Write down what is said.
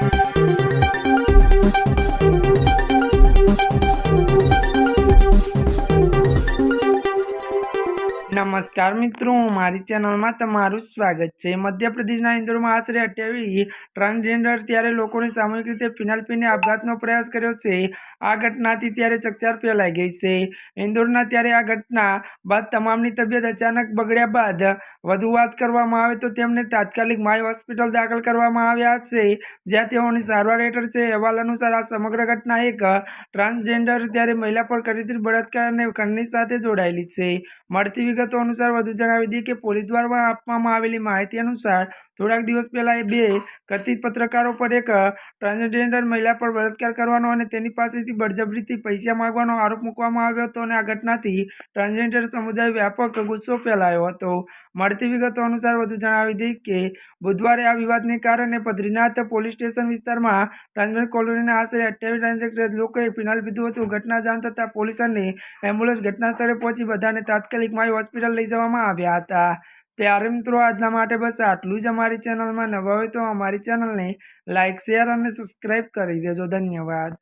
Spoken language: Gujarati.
Thank you. નમસ્કાર મિત્રો, મારી ચેનલમાં તમારું સ્વાગત છે. મધ્યપ્રદેશના ઇન્દોરમાં આશરે અઠ્યાવીસ ટ્રાન્સજેન્ડર ત્યારે લોકોને સામૂહિક રીતે ફિનાઇલ પીને આપઘાતનો પ્રયાસ કર્યો છે. આ ઘટનાથી ત્યારે ચકચાર ફેલાઈ ગઈ છે. ઇન્દોરના ત્યારે આ ઘટના બાદ તમામની તબિયત અચાનક બગડ્યા બાદ વધુ વાત કરવામાં આવે તો તેમને તાત્કાલિક માય હોસ્પિટલ દાખલ કરવામાં આવ્યા છે, જ્યાં તેઓની સારવાર હેઠળ છે. અહેવાલ અનુસાર આ સમગ્ર ઘટના એક ટ્રાન્સજેન્ડર ત્યારે મહિલા પર કરેલી બળાત્કાર અને ખંડની સાથે જોડાયેલી છે. મળતી વિગતો અનુસાર વધુ જણાવી દઈએ કે પોલીસ દ્વારા આપવામાં આવેલી માહિતી અનુસાર થોડાક દિવસ પહેલા એ બે કથિત પત્રકારો પર એક ટ્રાન્સજેન્ડર મહિલા પર બળાત્કાર કરવાનો અને તેની પાસેથી બળજબરીથી પૈસા માંગવાનો આરોપ મૂકવામાં આવ્યો હતો અને આ ઘટનાથી ટ્રાન્સજેન્ડર સમુદાય વ્યાપક ગુસ્સો ફેલાયો હતો. મળતી વિગતો અનુસાર વધુ જણાવી દઈએ કે બુધવારે આ વિવાદને કારણે બદ્રીનાથ પોલીસ સ્ટેશન વિસ્તારમાં ટ્રાન્સજેન્ડર કોલોનીના આશરે અઠ્યાવીસ ટ્રાન્સજેન્ડર લોકોએ ફિનાઇલ પીધું હતું. ઘટના જાણ થતાં પોલીસ અને એમ્બ્યુલન્સ ઘટના સ્થળે પહોંચી બધાને તાત્કાલિક માય હોસ્પિટલ લઈ જવામાં આવ્યા હતા. ત્યારે મિત્રો આજના માટે બસ આટલું જ અમારી ચેનલમાં નવા હોય તો અમારી ચેનલને લાઇક શેર અને સબસ્ક્રાઈબ કરી દેજો. ધન્યવાદ.